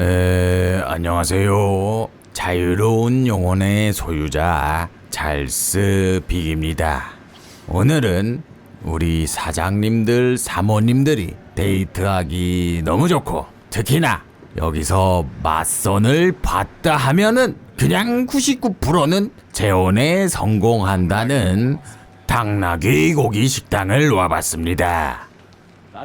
에, 안녕하세요. 자유로운 영혼의 소유자 찰스 빅입니다. 오늘은 우리 사장님들, 사모님들이 데이트하기 너무 좋고 특히나 여기서 맞선을 봤다 하면은 그냥 99%는 재혼에 성공한다는 당나귀 고기 식당을 와봤습니다.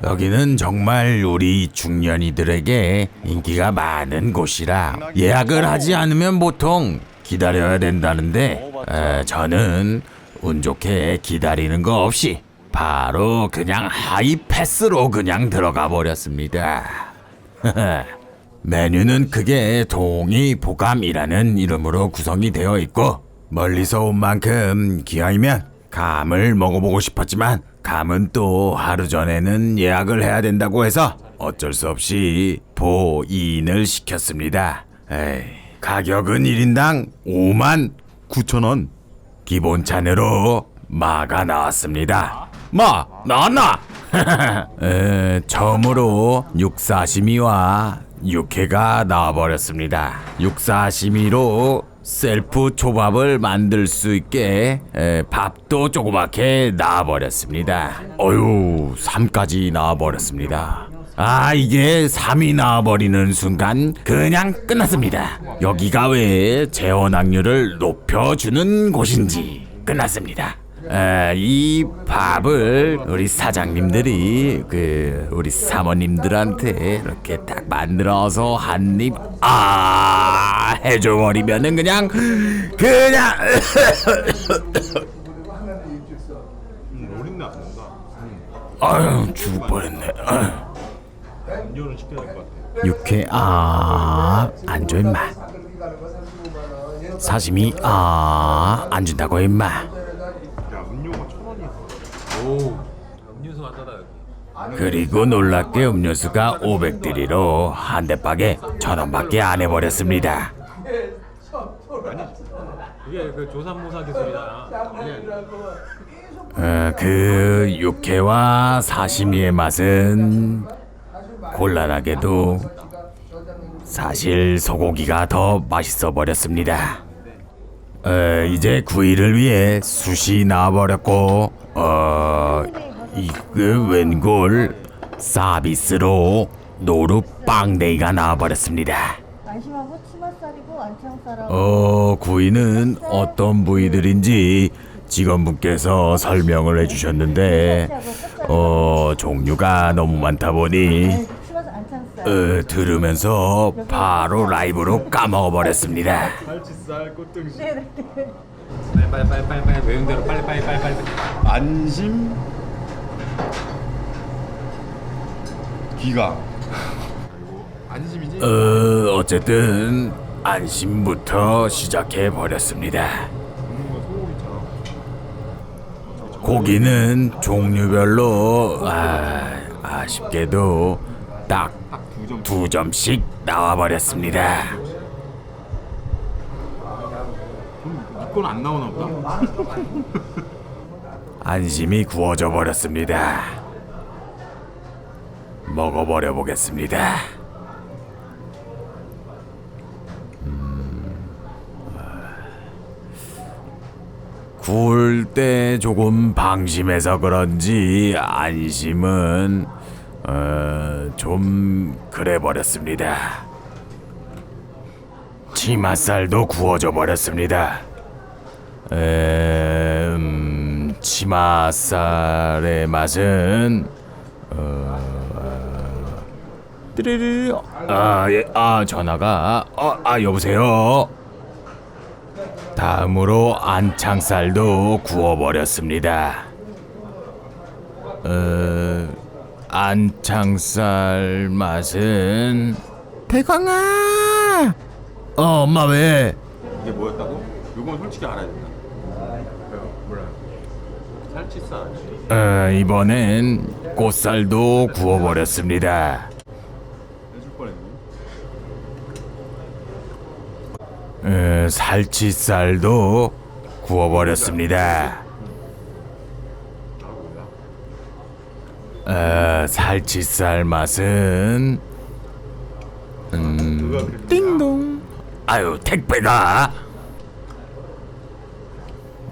여기는 정말 우리 중년이들에게 인기가 많은 곳이라 예약을 하지 않으면 보통 기다려야 된다는데 에, 저는 운 좋게 기다리는 거 없이 바로 그냥 하이 패스로 그냥 들어가 버렸습니다. 메뉴는 크게 동이 보감이라는 이름으로 구성이 되어 있고 멀리서 온 만큼 기왕이면 감을 먹어보고 싶었지만 감은 또 하루 전에는 예약을 해야 된다고 해서 어쩔 수 없이 보인을 시켰습니다. 에이, 가격은 1인당 5만 9천 원. 기본 찬으로 마가 나왔습니다. 마 나왔나? 에, 처음으로 육사시미와 육회가 나와버렸습니다. 육사시미로 셀프 초밥을 만들 수 있게 에, 밥도 조그맣게 나와버렸습니다. 어유 3까지 나와버렸습니다. 아 이게 3이 나와버리는 순간 그냥 끝났습니다. 여기가 왜 재원 확률을 높여주는 곳인지 끝났습니다. 에, 이 밥을 우리 사장님들이 그 우리 사모님들한테 이렇게 딱 만들어서 한 입 아 해줘버리면은 그냥 그냥 안 난다. 아유 죽을 뻔했네. 아유. 음료는 시켜야 될 것 같아. 육회 아안 줘 임마. 사시미 아안 준다고 임마. 야 음료가 천 원이야. 오 음료수 갖다다 여기 그리고 놀랍게 음료수가 500드리로 한 대박에 천 원밖에 안 해버렸습니다. 그게 그 어, 그 육회와 사시미의 맛은 곤란하게도 사실 소고기가 더 맛있어 버렸습니다. 어, 이제 구이를 위해 숯이 나와버렸고 어, 이그 웬골 서비스로 노루 빵데이가 나와버렸습니다. 치맛살이고 안창살하고 어, 구이는 어떤 부위들인지 직원분께서 설명을 해주셨는데, 어, 종류가 너무 많다 보니, 어, 들으면서 바로 라이브로 까먹어버렸습니다. 살치살 꽃등심. 빨리 빨리 빨리 빨리 빨리 외운 대로 빨리 빨리 빨리 빨리 안심. 기가. 그리고 안심이지. 어, 어쨌든, 안심부터 시작해 버렸습니다. 거 소고기처럼. 고기는 종류별로, 아, 아쉽게도 딱. 두 점씩 나와 버렸습니다. 이건 안 나오나 보다. 안심이 구워져 버렸습니다. 먹어버려 보겠습니다. 구울 때 조금 방심해서 그런지 안심은 어, 좀 그래 버렸습니다. 치맛살도 구워져 버렸습니다. 에, 음, 치맛살의 맛은 어, 띠리리 아, 예, 아 전화가 어, 아 여보세요. 다음으로 안창살도 구워버렸습니다. 어, 안창살 맛은 대광아. 어, 엄마 왜? 이게 뭐였다고? 이건 솔직히 알아야 된다. 몰라. 살치살. 어, 이번엔 꽃살도 구워버렸습니다. 해줄 뻔했네. 어, 살치살도 구워버렸습니다. 어, 살치살 맛은 음, 아유 택배가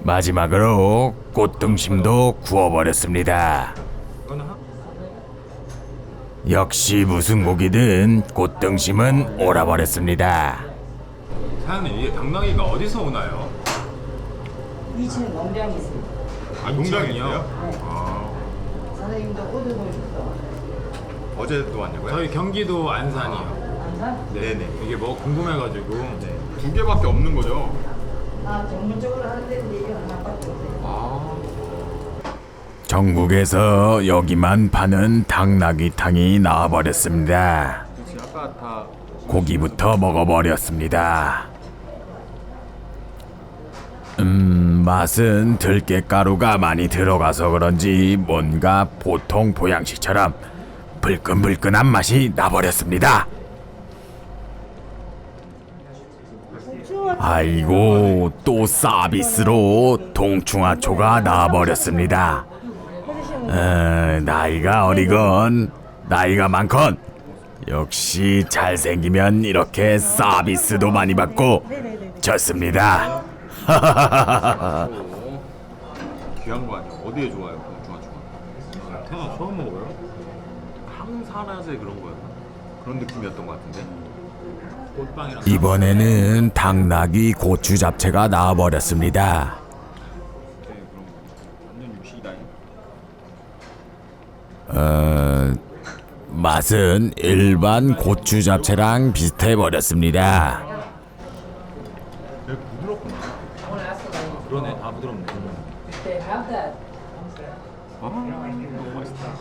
마지막으로 꽃등심도 구워버렸습니다. 역시 무슨 고기든 꽃등심은 오라버렸습니다. 사장님 이게 당나귀가 어디서 오나요? 2층 농장이 있습니다. 아 농장이 이층이요? 있어요? 아, 사장님도 오드보셨어. 어제도 왔냐고요? 저희 경기도 안산이요. 안산? 네네. 이게 뭐 궁금해가지고 네. 두 개밖에 없는 거죠? 아, 전문적으로 하는 데는 이게 하나밖에 없어요. 아, 전국에서 여기만 파는 당나귀탕이 나와버렸습니다. 그치. 아까 다 고기부터 먹어버렸습니다. 음, 맛은 들깨가루가 많이 들어가서 그런지 뭔가 보통 보양식처럼 불끈불끈한 맛이 나버렸습니다. 아이고, 또 서비스로 동충하초가 나와버렸습니다. 어, 나이가 어리건 나이가 많건 역시 잘생기면 이렇게 서비스도 많이 받고 좋습니다. 귀한 거 아니야? 어디에 좋아요? 동중하초가? 태어나 처음 먹어요? 항산화제 그런 거였나? 그런 느낌이었던 것 같은데. 꽃빵이랑 이번에는 당나귀 고추 잡채가 나와버렸습니다. 네, 그런 거. 완전 유식이다. 어, 맛은 일반 고추 잡채랑 비슷해 버렸습니다. 되게 부드럽구나. 그러네 다 부드럽네. 아, 너무 맛있다.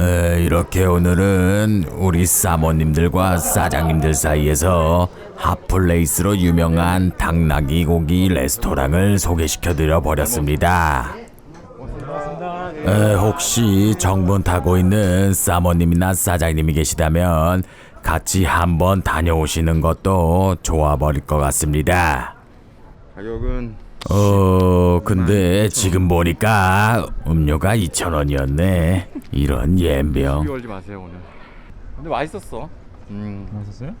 에, 이렇게 오늘은 우리 사모님들과 사장님들 사이에서 핫플레이스로 유명한 당나귀 고기 레스토랑을 소개시켜 드려 버렸습니다. 에, 혹시 정본 타고 있는 사모님이나 사장님이 계시다면 같이 한번 다녀오시는 것도 좋아 버릴 것 같습니다. 가격은 어, 근데 지금 보니까 음료가 2,000원이었네. 이런 옌병. 시비 걸지 마세요 오늘. 근데 맛있었어. 음. 맛있었어요?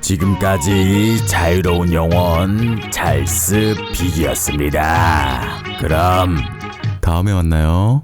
지금까지 자유로운 영혼 찰스 빅이었습니다. 그럼 다음에 만나요.